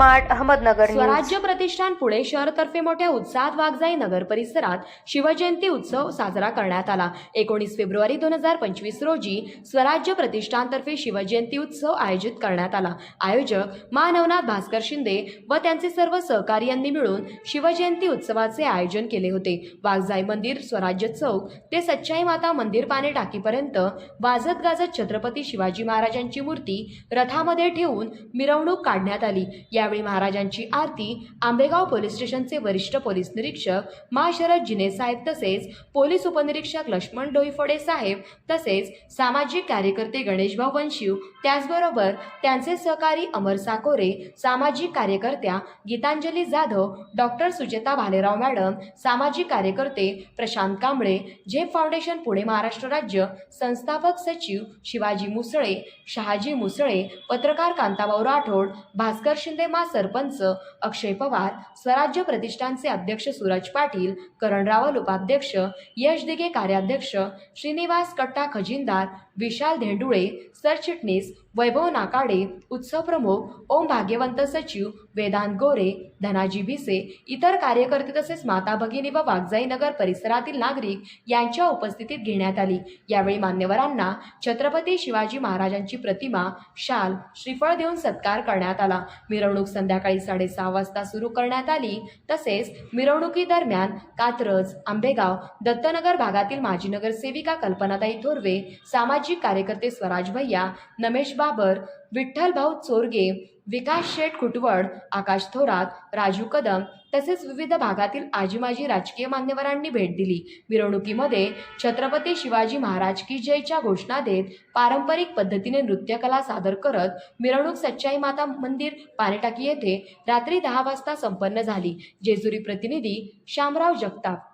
Smart Ahmednagar स्वराज्य प्रतिष्ठान पुणे शहरतर्फे मोठ्या उत्साहात वाघजाई नगर परिसरात शिवजयंती उत्सव साजरा करण्यात आला. एकोणीस फेब्रुवारी दोन हजार पंचवीस रोजी स्वराज्य प्रतिष्ठानतर्फे शिवजयंती उत्सव आयोजित करण्यात आला. आयोजक मानवनाथ भास्कर शिंदे व त्यांचे सर्व सहकारी यांनी मिळून शिवजयंती उत्सवाचे आयोजन केले होते. वाघजाई मंदिर स्वराज्य चौक ते सच्चाई माता मंदिर पाने टाकीपर्यंत वाजत गाजत छत्रपती शिवाजी महाराजांची मूर्ती रथामध्ये ठेवून मिरवणूक काढण्यात आली. या यावेळी महाराजांची आरती आंबेगाव पोलीस स्टेशनचे वरिष्ठ पोलीस निरीक्षक मा शरद जिने साहेब तसेच पोलीस उपनिरीक्षक लक्ष्मण डोईफोडे साहेब तसेच सामाजिक कार्यकर्ते गणेशभाऊ वंशिव त्याचबरोबर त्यांचे सहकारी अमर साकोरे सामाजिक कार्यकर्त्या गीतांजली जाधव डॉक्टर सुचेता भालेराव मॅडम सामाजिक कार्यकर्ते प्रशांत कांबळे झेप फाउंडेशन पुणे महाराष्ट्र राज्य संस्थापक सचिव शिवाजी मुसळे शहाजी मुसळे पत्रकार कांताभाऊ राठोड भास्कर शिंदे मा सरपंच अक्षय पवार स्वराज्य प्रतिष्ठानचे अध्यक्ष सूरज पाटील करण रावल उपाध्यक्ष यश दिघे कार्याध्यक्ष श्रीनिवास कट्टा खजिनदार विशाल धेंडुळे सरचिटणीस वैभव नाकाडे उत्सव प्रमुख ओम भाग्यवंत सचिव वेदांत गोरे धनाजी भिसे इतर कार्यकर्ते तसेच माता भगिनी व वागजाई नगर परिसरातील नागरिक यांच्या उपस्थितीत घेण्यात आली. यावेळी मान्यवरांना छत्रपती शिवाजी महाराजांची प्रतिमा शाल श्रीफळ देऊन सत्कार करण्यात आला. मिरवणूक संध्याकाळी साडेसहा वाजता सुरू करण्यात आली. तसेच मिरवणुकीदरम्यान कात्रज आंबेगाव दत्तनगर भागातील माजी नगरसेविका कल्पनाताई थोरवे सामाजिक कार्यकर्ते स्वराज भैया नमेश बाबर विठ्ठल भाऊ चोरगे विकास शेठ खुटवड आकाश थोरात राजू कदम तसेच विविध भागातील आजी माजी राजकीय मान्यवरांनी भेट दिली. मिरवणुकीमध्ये छत्रपती शिवाजी महाराज की जयच्या घोषणा देत पारंपरिक पद्धतीने नृत्यकला सादर करत मिरवणूक सच्चाई माता मंदिर पाणीटाकी येथे रात्री दहा वाजता संपन्न झाली. जेजुरी प्रतिनिधी श्यामराव जगताप.